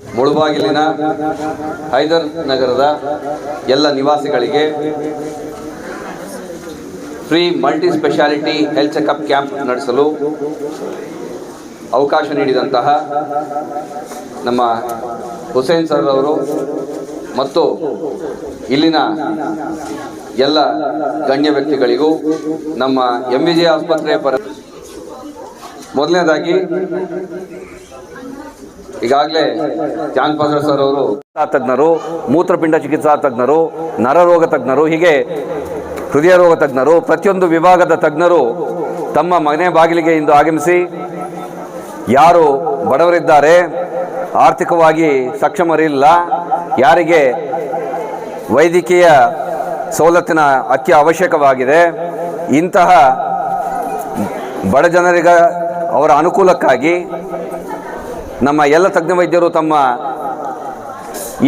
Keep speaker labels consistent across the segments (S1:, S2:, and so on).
S1: ಮುಳುಬಾಗಿಲಿನ ಹೈದರ್ ನಗರದ ಎಲ್ಲ ನಿವಾಸಿಗಳಿಗೆ free multi speciality health checkup camp ನಡೆಸಲು ಅವಕಾಶ ನೀಡಿದಂತಹ ನಮ್ಮ ಹುಸೇನ್ ಸರ್ ಅವರು ಮತ್ತು ಇಲ್ಲಿನ ಎಲ್ಲ ಗಣ್ಯ ವ್ಯಕ್ತಿಗಳಿಗೂ ನಮ್ಮ ಎಂ ವಿ ಜೆ ಆಸ್ಪತ್ರೆಯ ಪರ ಮೊದಲನೇದಾಗಿ ಈಗಾಗಲೇ ಜಾನ್ಪಾದ್ರ ಸರ್ ಅವರು
S2: ತಜ್ಞರು, ಮೂತ್ರಪಿಂಡ ಚಿಕಿತ್ಸಾ ತಜ್ಞರು, ನರರೋಗ ತಜ್ಞರು, ಹೀಗೆ ಹೃದಯ ರೋಗ ತಜ್ಞರು, ಪ್ರತಿಯೊಂದು ವಿಭಾಗದ ತಜ್ಞರು ತಮ್ಮ ಮನೆ ಬಾಗಿಲಿಗೆ ಇಂದು ಆಗಮಿಸಿ ಯಾರು ಬಡವರಿದ್ದಾರೆ, ಆರ್ಥಿಕವಾಗಿ ಸಕ್ಷಮರಿಲ್ಲ, ಯಾರಿಗೆ ವೈದ್ಯಕೀಯ ಸವಲತ್ತಿನ ಅತ್ಯ ಅವಶ್ಯಕವಾಗಿದೆ, ಇಂತಹ ಬಡ ಜನರಿಗ ಅವರ ಅನುಕೂಲಕ್ಕಾಗಿ ನಮ್ಮ ಎಲ್ಲ ತಜ್ಞ ವೈದ್ಯರು ತಮ್ಮ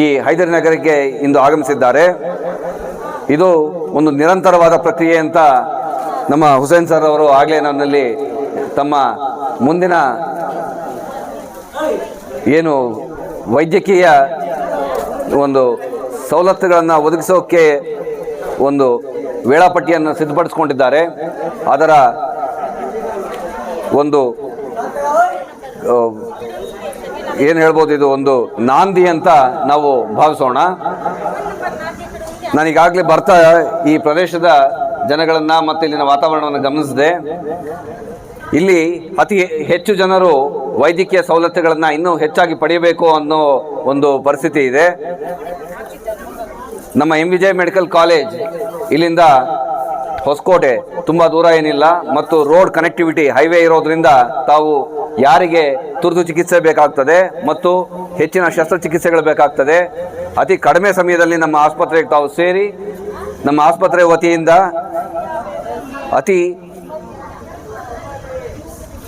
S2: ಈ ಹೈದರಿ ನಗರಕ್ಕೆ ಇಂದು ಆಗಮಿಸಿದ್ದಾರೆ. ಇದು ಒಂದು ನಿರಂತರವಾದ ಪ್ರಕ್ರಿಯೆ ಅಂತ ನಮ್ಮ ಹುಸೇನ್ ಸರ್ ಅವರು ಆಗಲೇ ನನ್ನಲ್ಲಿ ತಮ್ಮ ಮುಂದಿನ ಏನು ವೈದ್ಯಕೀಯ ಒಂದು ಸವಲತ್ತುಗಳನ್ನು ಒದಗಿಸೋಕ್ಕೆ ಒಂದು ವೇಳಾಪಟ್ಟಿಯನ್ನು ಸಿದ್ಧಪಡಿಸ್ಕೊಂಡಿದ್ದಾರೆ. ಅದರ ಒಂದು ಏನು ಹೇಳ್ಬೋದು ಇದು ಒಂದು ನಾಂದಿ ಅಂತ ನಾವು ಭಾವಿಸೋಣ. ನಾನೀಗಾಗಲೇ ಬರ್ತಾ ಈ ಪ್ರದೇಶದ ಜನಗಳನ್ನು ಮತ್ತು ಇಲ್ಲಿನ ವಾತಾವರಣವನ್ನು ಗಮನಿಸಿದೆ. ಇಲ್ಲಿ ಅತಿ ಹೆಚ್ಚು ಜನರು ವೈದ್ಯಕೀಯ ಸವಲತ್ತುಗಳನ್ನು ಇನ್ನೂ ಹೆಚ್ಚಾಗಿ ಪಡೆಯಬೇಕು ಅನ್ನೋ ಒಂದು ಪರಿಸ್ಥಿತಿ ಇದೆ. ನಮ್ಮ ಎಂ ವಿಜಯ್ ಮೆಡಿಕಲ್ ಕಾಲೇಜ್ ಇಲ್ಲಿಂದ ಹೊಸಕೋಟೆ ತುಂಬ ದೂರ ಏನಿಲ್ಲ ಮತ್ತು ರೋಡ್ ಕನೆಕ್ಟಿವಿಟಿ ಹೈವೇ ಇರೋದ್ರಿಂದ ತಾವು ಯಾರಿಗೆ ತುರ್ತು ಚಿಕಿತ್ಸೆ ಬೇಕಾಗ್ತದೆ ಮತ್ತು ಹೆಚ್ಚಿನ ಶಸ್ತ್ರಚಿಕಿತ್ಸೆಗಳು ಬೇಕಾಗ್ತದೆ. ಅತಿ ಕಡಿಮೆ ಸಮಯದಲ್ಲಿ ನಮ್ಮ ಆಸ್ಪತ್ರೆಗೆ ತಾವು ಸೇರಿ ನಮ್ಮ ಆಸ್ಪತ್ರೆ ವತಿಯಿಂದ ಅತಿ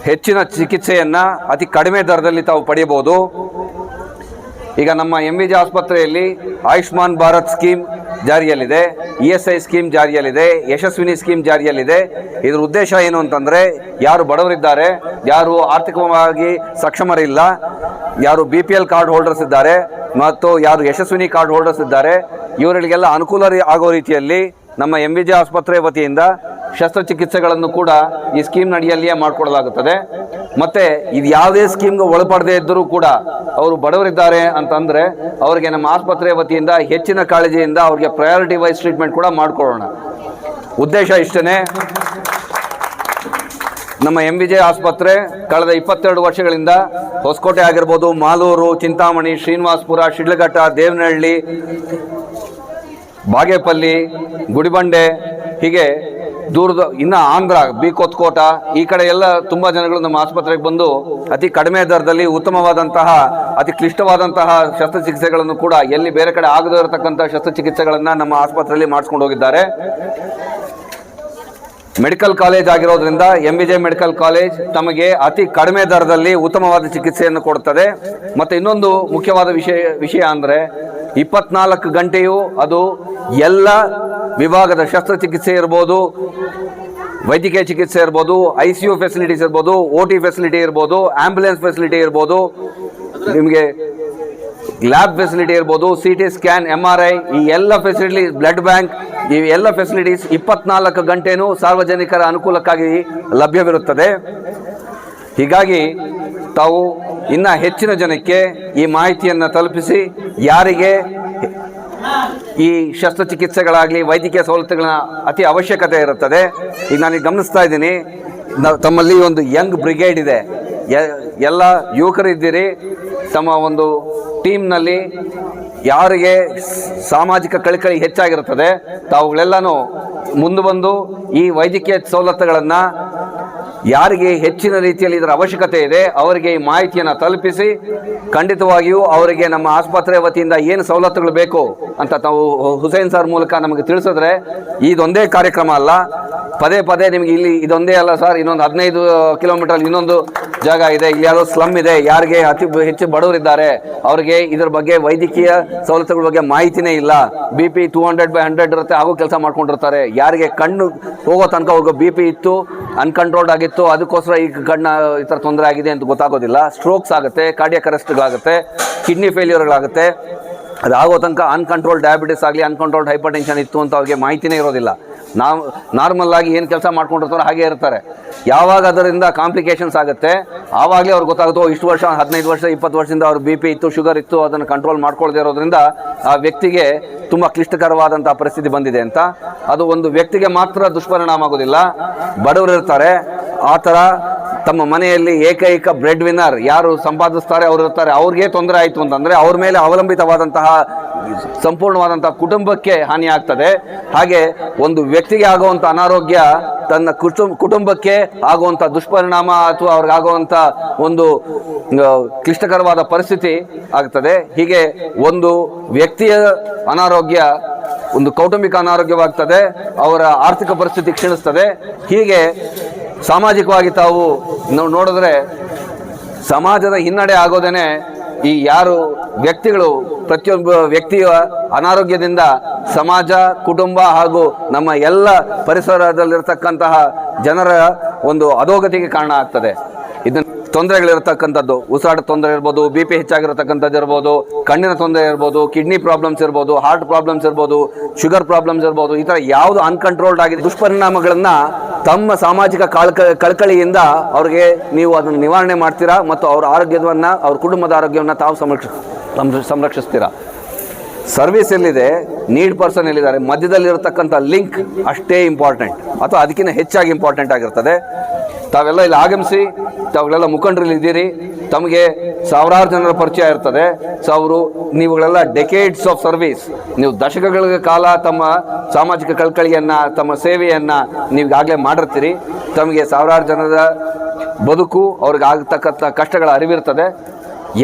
S2: ಹೆಚ್ಚಿನ ಚಿಕಿತ್ಸೆಯನ್ನು ಅತಿ ಕಡಿಮೆ ದರದಲ್ಲಿ ತಾವು ಪಡೆಯಬಹುದು. ಈಗ ನಮ್ಮ ಎಂ ವಿ ಜಿ ಆಸ್ಪತ್ರೆಯಲ್ಲಿ ಆಯುಷ್ಮಾನ್ ಭಾರತ್ ಸ್ಕೀಮ್ ಜಾರಿಯಲ್ಲಿದೆ. ಇ ಎಸ್ ಐ ಸ್ಕೀಮ್ ಜಾರಿಯಲ್ಲಿದೆ. ಯಶಸ್ವಿನಿ ಸ್ಕೀಮ್ ಜಾರಿಯಲ್ಲಿದೆ. ಇದರ ಉದ್ದೇಶ ಏನು ಅಂತಂದರೆ, ಯಾರು ಬಡವರಿದ್ದಾರೆ, ಯಾರು ಆರ್ಥಿಕವಾಗಿ ಸಕ್ಷಮರಿಲ್ಲ, ಯಾರು B P L card holders ಇದ್ದಾರೆ, ಮತ್ತು ಯಾರು ಯಶಸ್ವಿನಿ ಕಾರ್ಡ್ ಹೋಲ್ಡರ್ಸ್ ಇದ್ದಾರೆ ಇವರಿಗೆಲ್ಲ ಅನುಕೂಲ ಆಗೋ ರೀತಿಯಲ್ಲಿ ನಮ್ಮ ಎಂ ಜೆ ಆಸ್ಪತ್ರೆ ವತಿಯಿಂದ ಶಸ್ತ್ರಚಿಕಿತ್ಸೆಗಳನ್ನು ಕೂಡ ಈ ಸ್ಕೀಮ್ನಡಿಯಲ್ಲಿಯೇ ಮಾಡಿಕೊಡಲಾಗುತ್ತದೆ. ಮತ್ತೆ ಇದು ಯಾವುದೇ ಸ್ಕೀಮ್ಗೆ ಒಳಪಡದೇ ಇದ್ದರೂ ಕೂಡ ಅವರು ಬಡವರಿದ್ದಾರೆ ಅಂತಂದ್ರೆ ಅವರಿಗೆ ನಮ್ಮ ಆಸ್ಪತ್ರೆ ವತಿಯಿಂದ, ಹೆಚ್ಚಿನ ಕಾಳಜಿಯಿಂದ ಅವರಿಗೆ ಪ್ರಯಾರಿಟಿ ವೈಸ್ ಟ್ರೀಟ್ಮೆಂಟ್ ಕೂಡ ಮಾಡಿಕೊಡೋಣ ಉದ್ದೇಶ ಇಷ್ಟೇ ನಮ್ಮ ಎಂ ವಿಜಯ ಆಸ್ಪತ್ರೆ ಕಳೆದ ಇಪ್ಪತ್ತೆರಡು ವರ್ಷಗಳಿಂದ ಹೊಸಕೋಟೆ ಆಗಿರ್ಬೋದು, ಮಾಲೂರು, ಚಿಂತಾಮಣಿ, ಶ್ರೀನಿವಾಸ್ಪುರ, ಶಿಡ್ಲಘಟ್ಟ, ದೇವನಹಳ್ಳಿ, ಬಾಗೇಪಲ್ಲಿ, ಗುಡಿಬಂಡೆ, ಹೀಗೆ ದೂರದ ಇನ್ನು ಆಂಧ್ರ ಬಿ ಕೊತ್ಕೋಟ ಈ ಕಡೆ ಎಲ್ಲ ತುಂಬ ಜನಗಳು ನಮ್ಮ ಆಸ್ಪತ್ರೆಗೆ ಬಂದು ಅತಿ ಕಡಿಮೆ ದರದಲ್ಲಿ ಉತ್ತಮವಾದಂತಹ, ಅತಿ ಕ್ಲಿಷ್ಟವಾದಂತಹ ಶಸ್ತ್ರಚಿಕಿತ್ಸೆಗಳನ್ನು ಕೂಡ ಎಲ್ಲಿ ಬೇರೆ ಕಡೆ ಆಗದೇ ಇರತಕ್ಕಂತಹ ಶಸ್ತ್ರಚಿಕಿತ್ಸೆಗಳನ್ನು ನಮ್ಮ ಆಸ್ಪತ್ರೆಯಲ್ಲಿ ಮಾಡಿಸ್ಕೊಂಡು ಹೋಗಿದ್ದಾರೆ. ಮೆಡಿಕಲ್ ಕಾಲೇಜ್ ಆಗಿರೋದ್ರಿಂದ ಎಂ ಜೆ ಮೆಡಿಕಲ್ ಕಾಲೇಜ್ ತಮಗೆ ಅತಿ ಕಡಿಮೆ ದರದಲ್ಲಿ ಉತ್ತಮವಾದ ಚಿಕಿತ್ಸೆಯನ್ನು ಕೊಡುತ್ತದೆ ಮತ್ತು ಇನ್ನೊಂದು ಮುಖ್ಯವಾದ ವಿಷಯ ವಿಷಯ ಅಂದರೆ ಇಪ್ಪತ್ನಾಲ್ಕು ಗಂಟೆಯೂ ಅದು ಎಲ್ಲ ವಿಭಾಗದ ಶಸ್ತ್ರಚಿಕಿತ್ಸೆ ಇರ್ಬೋದು, ವೈದ್ಯಕೀಯ ಚಿಕಿತ್ಸೆ ಇರ್ಬೋದು ಐ ಸಿ ಯು ಫೆಸಿಲಿಟೀಸ್ ಇರ್ಬೋದು ಒ ಟಿ ಫೆಸಿಲಿಟಿ ಇರ್ಬೋದು ಆಂಬ್ಯುಲೆನ್ಸ್ ಫೆಸಿಲಿಟಿ ಇರ್ಬೋದು, ನಿಮಗೆ ಲ್ಯಾಬ್ ಫೆಸಿಲಿಟಿ ಇರ್ಬೋದು C T scan M R I ಈ ಎಲ್ಲ ಫೆಸಿಲಿಟಿ ಬ್ಲಡ್ ಬ್ಯಾಂಕ್ ಈ ಎಲ್ಲ ಫೆಸಿಲಿಟೀಸ್ ಇಪ್ಪತ್ನಾಲ್ಕು ಗಂಟೆನೂ ಸಾರ್ವಜನಿಕರ ಅನುಕೂಲಕ್ಕಾಗಿ ಲಭ್ಯವಿರುತ್ತದೆ. ಹೀಗಾಗಿ ತಾವು ಇನ್ನ ಹೆಚ್ಚಿನ ಜನಕ್ಕೆ ಈ ಮಾಹಿತಿಯನ್ನು ತಲುಪಿಸಿ, ಯಾರಿಗೆ ಈ ಶಸ್ತ್ರಚಿಕಿತ್ಸೆಗಳಾಗಲಿ, ವೈದ್ಯಕೀಯ ಸವಲತ್ತುಗಳನ್ನ ಅತಿ ಅವಶ್ಯಕತೆ ಇರುತ್ತದೆ. ಈಗ ನಾನು ಗಮನಿಸ್ತಾ ಇದ್ದೀನಿ ತಮ್ಮಲ್ಲಿ ಒಂದು ಯಂಗ್ ಬ್ರಿಗೇಡ್ ಇದೆ. ಎಲ್ಲ ಯುವಕರಿದ್ದೀರಿ ತಮ್ಮ ಒಂದು ಟೀಮ್ನಲ್ಲಿ ಯಾರಿಗೆ ಸಾಮಾಜಿಕ ಕಳಕಳಿ ಹೆಚ್ಚಾಗಿರುತ್ತದೆ, ತಾವುಗಳೆಲ್ಲನೂ ಮುಂದೆ ಬಂದು ಈ ವೈದ್ಯಕೀಯ ಸವಲತ್ತುಗಳನ್ನು ಯಾರಿಗೆ ಹೆಚ್ಚಿನ ರೀತಿಯಲ್ಲಿ ಇದರ ಅವಶ್ಯಕತೆ ಇದೆ, ಅವರಿಗೆ ಈ ಮಾಹಿತಿಯನ್ನು ತಲುಪಿಸಿ, ಖಂಡಿತವಾಗಿಯೂ ಅವರಿಗೆ ನಮ್ಮ ಆಸ್ಪತ್ರೆ ವತಿಯಿಂದ ಏನು ಸವಲತ್ತುಗಳು ಬೇಕು ಅಂತ ತಾವು ಹುಸೇನ್ ಸರ್ ಮೂಲಕ ನಮಗೆ ತಿಳಿಸಿದ್ರೆ, ಇದೊಂದೇ ಕಾರ್ಯಕ್ರಮ ಅಲ್ಲ. ಪದೇ ಪದೇ ನಿಮಗೆ ಇಲ್ಲಿ ಇದೊಂದೇ ಅಲ್ಲ ಸರ್, ಇನ್ನೊಂದು ಹದಿನೈದು ಕಿಲೋಮೀಟರ್ ಇನ್ನೊಂದು ಜಾಗ ಇದೆ, ಇಲ್ಲಿ ಯಾವುದೋ ಸ್ಲಮ್ ಇದೆ, ಯಾರಿಗೆ ಅತಿ ಹೆಚ್ಚು ಬಡವರಿದ್ದಾರೆ, ಅವರಿಗೆ ಇದ್ರ ಬಗ್ಗೆ ವೈದ್ಯಕೀಯ ಸವಲತ್ತುಗಳ ಬಗ್ಗೆ ಮಾಹಿತಿನೇ ಇಲ್ಲ. B P two hundred by hundred ಇರುತ್ತೆ, ಹಾಗೂ ಕೆಲಸ ಮಾಡ್ಕೊಂಡಿರ್ತಾರೆ. ಯಾರಿಗೆ ಕಣ್ಣು ಹೋಗೋ ತನಕ ಅವ್ರಿಗೆ ಬಿ ಪಿ ಇತ್ತು ಅನ್ಕಂಟ್ರೋಲ್ಡ್ ಆಗಿತ್ತು, ಅದಕ್ಕೋಸ್ಕರ ಈಗ ಕಣ್ಣ ಈ ಥರ ತೊಂದರೆ ಆಗಿದೆ ಅಂತ ಗೊತ್ತಾಗೋದಿಲ್ಲ. ಸ್ಟ್ರೋಕ್ಸ್ ಆಗುತ್ತೆ ಕಾರ್ಡಿಯಕ್ ಅರೆಸ್ಟ್ಗಳಾಗುತ್ತೆ ಕಿಡ್ನಿ ಫೇಲ್ಯೂರ್ಗಳಾಗುತ್ತೆ ಅದಾಗೋ ತನಕ ಅನ್ಕಂಟ್ರೋಲ್ಡ್ ಡಯಾಬಿಟಿಸ್ ಆಗಲಿ ಅನ್ಕಂಟ್ರೋಲ್ಡ್ ಹೈಪರ್ ಇತ್ತು ಅಂತ ಅವ್ರಿಗೆ ಮಾಹಿತಿನೇ ಇರೋದಿಲ್ಲ. ನಾವು ನಾರ್ಮಲ್ ಆಗಿ ಏನು ಕೆಲಸ ಮಾಡ್ಕೊಂಡಿರ್ತಾರೋ ಹಾಗೆ ಇರ್ತಾರೆ. ಯಾವಾಗ ಅದರಿಂದ ಕಾಂಪ್ಲಿಕೇಶನ್ಸ್ ಆಗುತ್ತೆ, ಆವಾಗಲೇ ಅವ್ರಿಗೆ ಗೊತ್ತಾಗುತ್ತೋ ಇಷ್ಟು ವರ್ಷ, ಹದಿನೈದು ವರ್ಷ, ಇಪ್ಪತ್ತು ವರ್ಷದಿಂದ ಅವ್ರ ಬಿ ಪಿ ಇತ್ತು, ಶುಗರ್ ಇತ್ತು, ಅದನ್ನು ಕಂಟ್ರೋಲ್ ಮಾಡ್ಕೊಳ್ಳದೆ ಇರೋದ್ರಿಂದ ಆ ವ್ಯಕ್ತಿಗೆ ತುಂಬ ಕ್ಲಿಷ್ಟಕರವಾದಂಥ ಪರಿಸ್ಥಿತಿ ಬಂದಿದೆ ಅಂತ. ಅದು ಒಂದು ವ್ಯಕ್ತಿಗೆ ಮಾತ್ರ ದುಷ್ಪರಿಣಾಮ ಆಗೋದಿಲ್ಲ. ಬಡವರು ಇರ್ತಾರೆ ಆ ಥರ ತಮ್ಮ ಮನೆಯಲ್ಲಿ ಏಕೈಕ ಬ್ರೆಡ್ ವಿನ್ನರ್ ಯಾರು ಸಂಪಾದಿಸ್ತಾರೆ, ಅವ್ರು ಇರ್ತಾರೆ, ಅವ್ರಿಗೆ ತೊಂದರೆ ಆಯಿತು ಅಂತಂದರೆ ಅವ್ರ ಮೇಲೆ ಅವಲಂಬಿತವಾದಂತಹ ಸಂಪೂರ್ಣವಾದಂತಹ ಕುಟುಂಬಕ್ಕೆ ಹಾನಿ ಆಗ್ತದೆ. ಹಾಗೆ ಒಂದು ವ್ಯಕ್ತಿಗೆ ಆಗುವಂಥ ಅನಾರೋಗ್ಯ ತನ್ನ ಕುಟುಂಬ ಕುಟುಂಬಕ್ಕೆ ಆಗುವಂಥ ದುಷ್ಪರಿಣಾಮ ಅಥವಾ ಅವ್ರಿಗಾಗುವಂಥ ಒಂದು ಕ್ಲಿಷ್ಟಕರವಾದ ಪರಿಸ್ಥಿತಿ ಆಗ್ತದೆ. ಹೀಗೆ ಒಂದು ವ್ಯಕ್ತಿಯ ಅನಾರೋಗ್ಯ ಒಂದು ಕೌಟುಂಬಿಕ ಅನಾರೋಗ್ಯವಾಗ್ತದೆ, ಅವರ ಆರ್ಥಿಕ ಪರಿಸ್ಥಿತಿ ಕ್ಷೀಣಿಸ್ತದೆ. ಹೀಗೆ ಸಾಮಾಜಿಕವಾಗಿ ತಾವು ನಾವು ನೋಡಿದ್ರೆ ಸಮಾಜದ ಹಿನ್ನಡೆ ಆಗೋದೇನೆ ಈ ಯಾರು ವ್ಯಕ್ತಿಗಳು, ಪ್ರತಿಯೊಬ್ಬ ವ್ಯಕ್ತಿಯ ಅನಾರೋಗ್ಯದಿಂದ ಸಮಾಜ, ಕುಟುಂಬ ಹಾಗೂ ನಮ್ಮ ಎಲ್ಲ ಪರಿಸರದಲ್ಲಿರ್ತಕ್ಕಂತಹ ಜನರ ಒಂದು ಅಧೋಗತಿಗೆ ಕಾರಣ ಆಗ್ತದೆ. ಇದನ್ನ ತೊಂದರೆಗಳಿರ್ತಕ್ಕಂಥದ್ದು. ಉಸಿರಾಟ ತೊಂದರೆ ಇರ್ಬೋದು ಬಿ ಪಿ ಹೆಚ್ಚಾಗಿರತಕ್ಕಂಥದ್ದು ಇರ್ಬೋದು, ಕಣ್ಣಿನ ತೊಂದರೆ ಇರ್ಬೋದು ಕಿಡ್ನಿ ಪ್ರಾಬ್ಲಮ್ಸ್ ಇರ್ಬೋದು ಹಾರ್ಟ್ ಪ್ರಾಬ್ಲಮ್ಸ್ ಇರ್ಬೋದು ಶುಗರ್ ಪ್ರಾಬ್ಲಮ್ಸ್ ಇರ್ಬೋದು, ಈ ಥರ ಯಾವುದು ಅನ್ಕಂಟ್ರೋಲ್ಡ್ ಆಗಿದೆ ದುಷ್ಪರಿಣಾಮಗಳನ್ನು ತಮ್ಮ ಸಾಮಾಜಿಕ ಕಳ್ಕ, ಕಳಕಳಿಯಿಂದ ಅವ್ರಿಗೆ ನೀವು ಅದನ್ನು ನಿವಾರಣೆ ಮಾಡ್ತೀರಾ ಮತ್ತು ಅವ್ರ ಆರೋಗ್ಯವನ್ನು, ಅವ್ರ ಕುಟುಂಬದ ಆರೋಗ್ಯವನ್ನು ತಾವು ಸಂರಕ್ಷ, ಸಂರ- ಸಂರಕ್ಷಿಸ್ತೀರಾ? ಸರ್ವಿಸ್ ಎಲ್ಲಿದೆ? ನೀಡ್ ಪರ್ಸನ್ ಎಲ್ಲಿದ್ದಾರೆ? ಮಧ್ಯದಲ್ಲಿರತಕ್ಕಂಥ ಲಿಂಕ್ ಅಷ್ಟೇ ಇಂಪಾರ್ಟೆಂಟ್ ಅಥವಾ ಅದಕ್ಕಿಂತ ಹೆಚ್ಚಾಗಿ ಇಂಪಾರ್ಟೆಂಟ್ ಆಗಿರ್ತದೆ. ತಾವೆಲ್ಲ ಇಲ್ಲಿ ಆಗಮಿಸಿ ತಾವುಗಳೆಲ್ಲ ಮುಖಂಡರಲ್ಲಿ ಇದ್ದೀರಿ. ತಮಗೆ ಸಾವಿರಾರು ಜನರ ಪರಿಚಯ ಇರ್ತದೆ. ಸೊ ಅವರು ನೀವುಗಳೆಲ್ಲ ಡೆಕೇಡ್ಸ್ ಆಫ್ ಸರ್ವಿಸ್ ನೀವು ದಶಕಗಳ ಕಾಲ ತಮ್ಮ ಸಾಮಾಜಿಕ ಕಳಕಳಿಯನ್ನು, ತಮ್ಮ ಸೇವೆಯನ್ನು ನೀವು ಈಗಾಗಲೇ ಮಾಡಿರ್ತೀರಿ. ತಮಗೆ ಸಾವಿರಾರು ಜನರ ಬದುಕು, ಅವ್ರಿಗೆ ಆಗತಕ್ಕಂಥ ಕಷ್ಟಗಳ ಅರಿವಿರ್ತದೆ.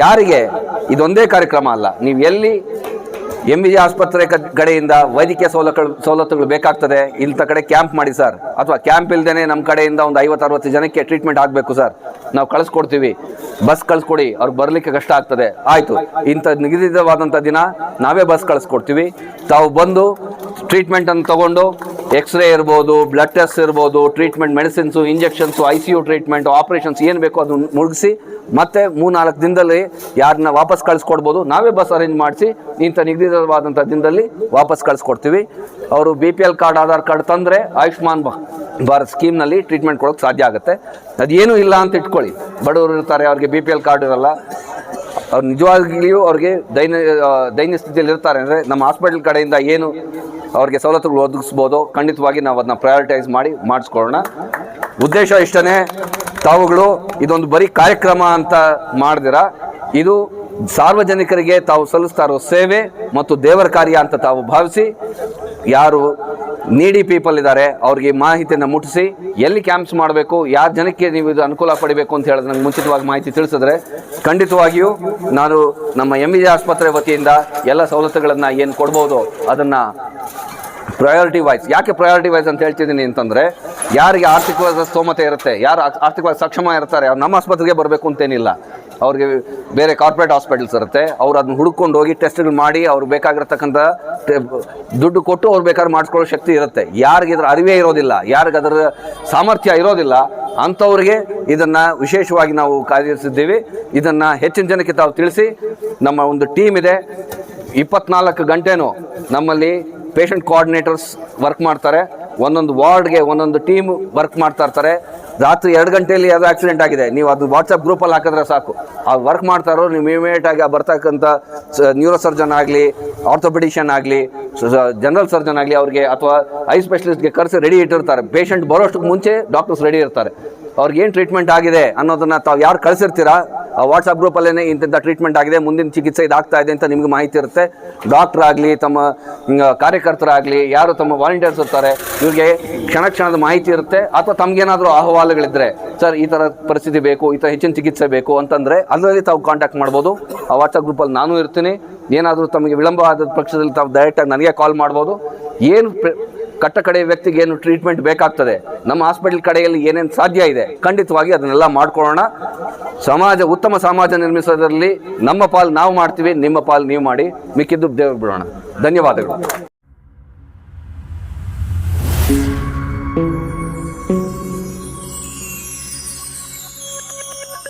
S2: ಯಾರಿಗೆ? ಇದೊಂದೇ ಕಾರ್ಯಕ್ರಮ ಅಲ್ಲ. ನೀವು ಎಲ್ಲಿ ಎಂ ಜಿ ಆಸ್ಪತ್ರೆ ಕಡೆಯಿಂದ ವೈದ್ಯಕೀಯ ಸೌಲಭ್ಯಗಳು ಸವಲತ್ತುಗಳು ಬೇಕಾಗ್ತದೆ. ಇಂಥ ಕಡೆ ಕ್ಯಾಂಪ್ ಮಾಡಿ ಸರ್. ಅಥವಾ ಕ್ಯಾಂಪ್ ಇಲ್ದೇನೆ ನಮ್ಮ ಕಡೆಯಿಂದ ಒಂದು ಐವತ್ತು ಅರವತ್ತು ಜನಕ್ಕೆ ಟ್ರೀಟ್ಮೆಂಟ್ ಆಗಬೇಕು ಸರ್. ನಾವು ಕಳಿಸ್ಕೊಡ್ತೀವಿ. ಬಸ್ ಕಳಿಸ್ಕೊಡಿ. ಅವ್ರು ಬರಲಿಕ್ಕೆ ಕಷ್ಟ ಆಗ್ತದೆ. ಆಯಿತು. ಇಂಥ ನಿಗದಿತವಾದಂಥ ದಿನ ನಾವೇ ಬಸ್ ಕಳಿಸ್ಕೊಡ್ತೀವಿ. ತಾವು ಬಂದು ಟ್ರೀಟ್ಮೆಂಟನ್ನು ತಗೊಂಡು ಎಕ್ಸ್ರೇ ಇರ್ಬೋದು ಬ್ಲಡ್ ಟೆಸ್ಟ್ ಇರ್ಬೋದು treatment medicines injections I C U treatment operations ಏನು ಬೇಕೋ ಅದನ್ನು ಮುಗಿಸಿ ಮತ್ತೆ ಮೂರ್ನಾಲ್ಕು ದಿನದಲ್ಲಿ ಯಾರನ್ನ ವಾಪಸ್ ಕಳಿಸ್ಕೊಡ್ಬೋದು. ನಾವೇ ಬಸ್ ಅರೇಂಜ್ ಮಾಡಿಸಿ ಇಂಥ ನಿಗದಿತವಾದಂಥ ದಿನದಲ್ಲಿ ವಾಪಸ್ ಕಳಿಸ್ಕೊಡ್ತೀವಿ. ಅವರು B P L card Aadhaar card ತಂದರೆ ಆಯುಷ್ಮಾನ್ ಭಾರತ್ ಸ್ಕೀಮ್ನಲ್ಲಿ ಟ್ರೀಟ್ಮೆಂಟ್ ಕೊಡೋಕ್ಕೆ ಸಾಧ್ಯ ಆಗುತ್ತೆ. ಅದೇನೂ ಇಲ್ಲ ಅಂತ ಇಟ್ಕೊಳ್ಳಿ. ಬಡವರು ಇರ್ತಾರೆ, ಅವ್ರಿಗೆ ಬಿ ಪಿ ಎಲ್ ಕಾರ್ಡ್ ಇರಲ್ಲ. ಅವ್ರು ನಿಜವಾಗ್ಲಿಯೂ ಅವ್ರಿಗೆ ದೈನ ದೈನ್ಯ ಸ್ಥಿತಿಯಲ್ಲಿ ಇರ್ತಾರೆ. ಅಂದರೆ ನಮ್ಮ ಹಾಸ್ಪಿಟಲ್ ಕಡೆಯಿಂದ ಏನು ಅವ್ರಿಗೆ ಸವಲತ್ತುಗಳು ಒದಗಿಸ್ಬೋದು, ಖಂಡಿತವಾಗಿ ನಾವು ಅದನ್ನ ಪ್ರಯಾರಿಟೈಸ್ ಮಾಡಿ ಮಾಡಿಸ್ಕೊಳ್ಳೋಣ. ಉದ್ದೇಶ ಇಷ್ಟನೇ. ತಾವುಗಳು ಇದೊಂದು ಬರೀ ಕಾರ್ಯಕ್ರಮ ಅಂತ ಮಾಡ್ದಿರ. ಇದು ಸಾರ್ವಜನಿಕರಿಗೆ ತಾವು ಸಲ್ಲಿಸ್ತಾ ಸೇವೆ ಮತ್ತು ದೇವರ ಕಾರ್ಯ ಅಂತ ತಾವು ಭಾವಿಸಿ, ಯಾರು ನೀಡಿ ಪೀಪಲ್ ಇದ್ದಾರೆ, ಅವ್ರಿಗೆ ಮಾಹಿತಿಯನ್ನು ಮುಟ್ಟಿಸಿ, ಎಲ್ಲಿ ಕ್ಯಾಂಪ್ಸ್ ಮಾಡಬೇಕು, ಯಾರು ಜನಕ್ಕೆ ನೀವು ಇದು ಅನುಕೂಲ ಪಡಿಬೇಕು ಅಂತ ಹೇಳಿದ್ರೆ ನಂಗೆ ಮುಂಚಿತವಾಗಿ ಮಾಹಿತಿ ತಿಳಿಸಿದ್ರೆ, ಖಂಡಿತವಾಗಿಯೂ ನಾನು ನಮ್ಮ ಎಂ ಇ ಆಸ್ಪತ್ರೆ ವತಿಯಿಂದ ಎಲ್ಲ ಸವಲತ್ತುಗಳನ್ನು ಏನು ಕೊಡ್ಬೋದು ಅದನ್ನು ಪ್ರಯಾರಿಟಿ ವೈಸ್ ಯಾಕೆ ಪ್ರಯಾರಿಟಿ ವೈಸ್ ಅಂತ ಹೇಳ್ತಿದ್ದೀನಿ ಅಂತಂದರೆ, ಯಾರಿಗೆ ಆರ್ಥಿಕವಾದ ಸ್ತೋಮತೆ ಇರುತ್ತೆ, ಯಾರು ಆರ್ಥಿಕವಾಗಿ ಸಕ್ಷಮ ಇರ್ತಾರೆ, ಅವ್ರು ನಮ್ಮ ಆಸ್ಪತ್ರೆಗೆ ಬರಬೇಕು ಅಂತೇನಿಲ್ಲ. ಅವ್ರಿಗೆ ಬೇರೆ ಕಾರ್ಪೊರೇಟ್ ಹಾಸ್ಪಿಟಲ್ಸ್ ಇರುತ್ತೆ. ಅವ್ರು ಅದನ್ನ ಹುಡ್ಕೊಂಡು ಹೋಗಿ ಟೆಸ್ಟ್ಗಳು ಮಾಡಿ ಅವ್ರಿಗೆ ಬೇಕಾಗಿರ್ತಕ್ಕಂಥ ದುಡ್ಡು ಕೊಟ್ಟು ಅವ್ರು ಬೇಕಾದ್ರೆ ಮಾಡಿಸ್ಕೊಳ್ಳೋ ಶಕ್ತಿ ಇರುತ್ತೆ. ಯಾರಿಗೆ ಇದ್ರ ಅರಿವೇ ಇರೋದಿಲ್ಲ ಯಾರಿಗೆ ಅದರ ಸಾಮರ್ಥ್ಯ ಇರೋದಿಲ್ಲ, ಅಂಥವ್ರಿಗೆ ಇದನ್ನು ವಿಶೇಷವಾಗಿ ನಾವು ಕಾರ್ಯಸಿದ್ದೀವಿ ಇದನ್ನು ಹೆಚ್ಚಿನ ಜನಕ್ಕೆ ತಾವು ತಿಳಿಸಿ, ನಮ್ಮ ಒಂದು ಟೀಮ್ ಇದೆ. ಇಪ್ಪತ್ನಾಲ್ಕು ಗಂಟೆನೂ ನಮ್ಮಲ್ಲಿ ಪೇಷಂಟ್ ಕೋಆರ್ಡಿನೇಟರ್ಸ್ ವರ್ಕ್ ಮಾಡ್ತಾರೆ. ಒಂದೊಂದು ವಾರ್ಡ್ಗೆ ಒಂದೊಂದು ಟೀಮ್ ವರ್ಕ್ ಮಾಡ್ತಾ ಇರ್ತಾರೆ. ರಾತ್ರಿ ಎರಡು ಗಂಟೆಯಲ್ಲಿ ಯಾವುದೋ ಆಕ್ಸಿಡೆಂಟ್ ಆಗಿದೆ. ನೀವು ಅದು ವಾಟ್ಸಪ್ ಗ್ರೂಪಲ್ಲಿ ಹಾಕಿದ್ರೆ ಸಾಕು. ಆ ವರ್ಕ್ ಮಾಡ್ತಾರೋ ನೀವು ಇಮಿಡಿಯೇಟ್ ಆಗಿ ಬರ್ತಕ್ಕಂಥ ನ್ಯೂರೋ ಸರ್ಜನ್ ಆಗಲಿ ಆರ್ಥೋಪೆಡಿಷಿಯನ್ ಆಗಲಿ ಜನರಲ್ ಸರ್ಜನ್ ಆಗಲಿ ಅವ್ರಿಗೆ ಅಥವಾ ಐ ಸ್ಪೆಷಲಿಸ್ಟ್ಗೆ ಕರೆಸಿ ರೆಡಿ ಇಟ್ಟಿರ್ತಾರೆ. ಪೇಷಂಟ್ ಬರೋಷ್ಟಕ್ಕೆ ಮುಂಚೆ ಡಾಕ್ಟರ್ಸ್ ರೆಡಿ ಇರ್ತಾರೆ. ಅವ್ರಿಗೆ ಏನು ಟ್ರೀಟ್ಮೆಂಟ್ ಆಗಿದೆ ಅನ್ನೋದನ್ನು ತಾವು ಯಾರು ಕಳಿಸಿರ್ತೀರಾ? ವಾಟ್ಸಪ್ ಗ್ರೂಪಲ್ಲೇ ಇಂತಿಂಥ ಟ್ರೀಟ್ಮೆಂಟ್ ಆಗಿದೆ, ಮುಂದಿನ ಚಿಕಿತ್ಸೆ ಇದಾಗ್ತಾ ಇದೆ ಅಂತ ನಿಮ್ಗೆ ಮಾಹಿತಿ ಇರುತ್ತೆ. ಡಾಕ್ಟರ್ ಆಗಲಿ, ತಮ್ಮ ಕಾರ್ಯಕರ್ತರಾಗಲಿ, ಯಾರು ತಮ್ಮ ವಾಲಂಟಿಯರ್ಸ್ ಇರ್ತಾರೆ, ಇವ್ರಿಗೆ ಕ್ಷಣ ಕ್ಷಣದ ಮಾಹಿತಿ ಇರುತ್ತೆ. ಅಥವಾ ತಮಗೇನಾದರೂ ಅಹವಾಲುಗಳಿದ್ರೆ, ಸರ್, ಈ ಥರ ಪರಿಸ್ಥಿತಿ ಬೇಕು, ಈ ಥರ ಹೆಚ್ಚಿನ ಚಿಕಿತ್ಸೆ ಬೇಕು ಅಂತಂದರೆ ಅದರಲ್ಲಿ ತಾವು ಕಾಂಟ್ಯಾಕ್ಟ್ ಮಾಡ್ಬೋದು. ಆ ವಾಟ್ಸಪ್ ಗ್ರೂಪಲ್ಲಿ ನಾನು ಇರ್ತೀನಿ. ಏನಾದರೂ ತಮಗೆ ವಿಳಂಬ ಆದ ಪಕ್ಷದಲ್ಲಿ ತಾವು ಡೈರೆಕ್ಟಾಗಿ ನನಗೆ ಕಾಲ್ ಮಾಡ್ಬೋದು. ಏನು ಕಟ್ಟ ಕಡೆ ವ್ಯಕ್ತಿಗೆ ಏನು ಟ್ರೀಟ್ಮೆಂಟ್ ಬೇಕಾಗ್ತದೆ, ನಮ್ಮ ಹಾಸ್ಪಿಟಲ್ ಕಡೆಯಲ್ಲಿ ಏನೇನು ಸಾಧ್ಯ ಇದೆ, ಖಂಡಿತವಾಗಿ ಅದನ್ನೆಲ್ಲ ಮಾಡ್ಕೊಳ್ಳೋಣ. ಸಮಾಜ, ಉತ್ತಮ ಸಮಾಜ ನಿರ್ಮಿಸೋದ್ರಲ್ಲಿ ನಮ್ಮ ಪಾಲು ನಾವು ಮಾಡ್ತೀವಿ, ನಿಮ್ಮ ಪಾಲು ನೀವು ಮಾಡಿ. ಮಿಕ್ಕಿದ್ದು ದೇವ್ರು ಬಿಡೋಣ. ಧನ್ಯವಾದಗಳು.